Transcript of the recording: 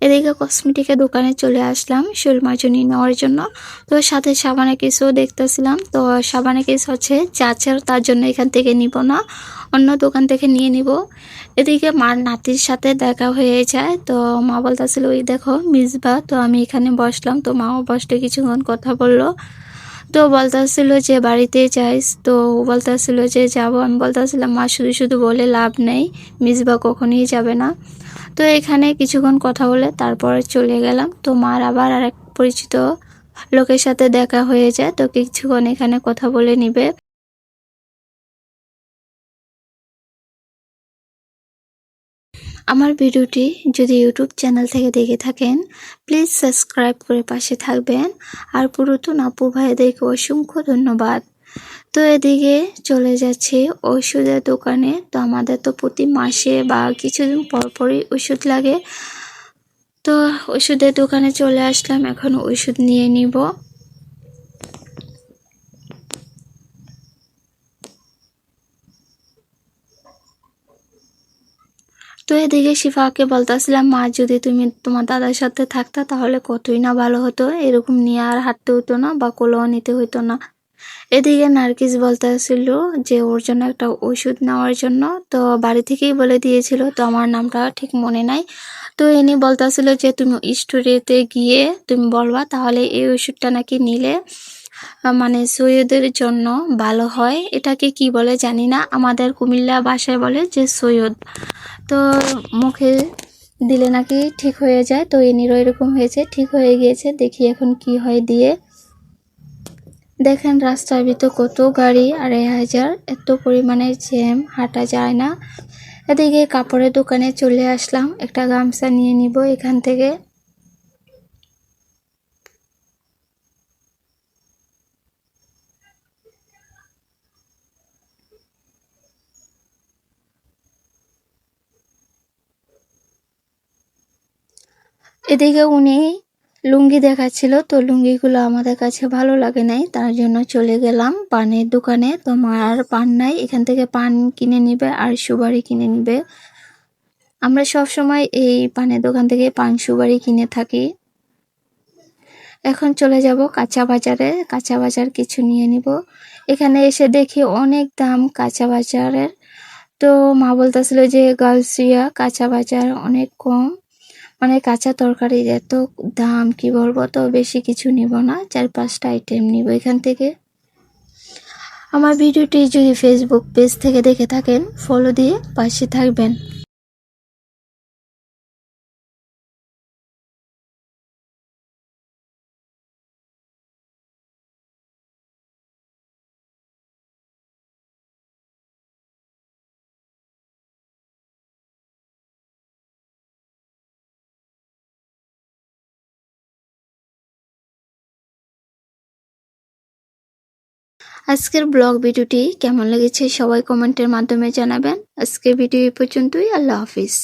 এদিকে কসমেটিকের দোকানে চলে আসলাম শুল মাজনি নেওয়ার জন্য। তো সাথে সাবানের কিছু দেখতেছিলাম। তো সাবানের কিছু হচ্ছে চাচার তার জন্য এখান থেকে নিব না, অন্য দোকান থেকে নিয়ে নিব। এদিকে মার নাতির সাথে দেখা হয়ে যায়। তো মা বলতেছিল ওই দেখো, মিসবা, তো আমি এখানে বসলাম। তো মাও বসতে কিছুক্ষণ কথা বলল। তো বলতেছিল যে, বাড়িতে যাইস। তো বলতেছিল যে, যাব। আমি বলতেছিলাম, মা, শুধু শুধু বলে লাভ নেই। মিসবা কখনই যাবে না। তো এখানে কিছুক্ষণ কথা বলে তারপরে চলে গেলাম। তো মার আবার আর এক পরিচিত লোকের সাথে দেখা হয়ে যায়, তো কিছুক্ষণ এখানে কথা বলে নিবে। আমার ভিডিওটি যদি ইউটিউব চ্যানেল থেকে দেখে থাকেন, প্লিজ সাবস্ক্রাইব করে পাশে থাকবেন। আর পুরাতন আপু ভাইদেরকে অসংখ্য ধন্যবাদ। তো এদিকে চলে যাচ্ছে ওষুধের দোকানে। তো আমাদের তো প্রতি মাসে বা কিছুদিন পর পরই ওষুধ লাগে। তো ওষুধের দোকানে চলে আসলাম, এখন ওষুধ নিয়ে নিব। তো এদিকে শিফাকে বলতেছিলাম, মা, যদি তুমি তোমার দাদার সাথে থাকতা তাহলে কতই না ভালো হতো? এরকম নিয়ে আর হাঁটতে হতো না বা কোলোও নিতে হতো না। এদিকে নার্গিস বলতেছিল যে, ওর জন্য একটা ওষুধ নেওয়ার জন্য। তো বাড়ি থেকেই বলে দিয়েছিল, তো আমার নামটা ঠিক মনে নাই। তো ইনি বলতেছিল যে, তুমি স্টোরিতে গিয়ে তুমি বলবা, তাহলে এই ওষুধটা নাকি নিলে মানে সৈয়দের জন্য ভালো হয়। এটাকে কি বলে জানি না। আমাদের কুমিল্লা বাসায় বলে যে, সৈয়দ। তো মুখে দিলে নাকি ঠিক হয়ে যায়। তো এনিরও এরকম হয়েছে, ঠিক হয়ে গিয়েছে, দেখি এখন কি হয় দিয়ে। দেখেন রাস্তার ভিতর কত গাড়ি, আড়াই হাজার। এত পরিমাণে জ্যাম, হাঁটা যায় না। এদিকে কাপড়ের দোকানে চলে আসলাম। একটা গামছা নিয়ে নিব এখান থেকে। এদিকে উনি লুঙ্গি দেখাচ্ছিল, তো লুঙ্গিগুলো আমাদের কাছে ভালো লাগে নাই, তার জন্য চলে গেলাম পানের দোকানে। তোমার পান নাই, এখান থেকে পান কিনে নিবে আর সুবারি কিনে নিবে। আমরা সব সময় এই পানের দোকান থেকে পান সুবারি কিনে থাকি। এখন চলে যাব কাঁচা বাজারে, কাঁচা বাজার কিছু নিয়ে নিব। এখানে এসে দেখি অনেক দাম কাঁচা বাজারের। তো মা বলতেছিল যে গার্লসিয়া কাঁচা বাজার অনেক কম। মানে কাঁচা তরকারির এত দাম, কি বলব? তো বেশি কিছু নিব না, চার পাঁচটা আইটেম নিব এখান থেকে। আমার ভিডিওটি যদি ফেসবুক পেজ থেকে দেখে থাকেন ফলো দিয়ে পাশে থাকবেন। আজকের ব্লগ ভিডিওটি কেমন লেগেছে সবাই কমেন্টের মাধ্যমে জানাবেন। আজকের ভিডিও এই পর্যন্তই, আল্লাহ হাফিজ।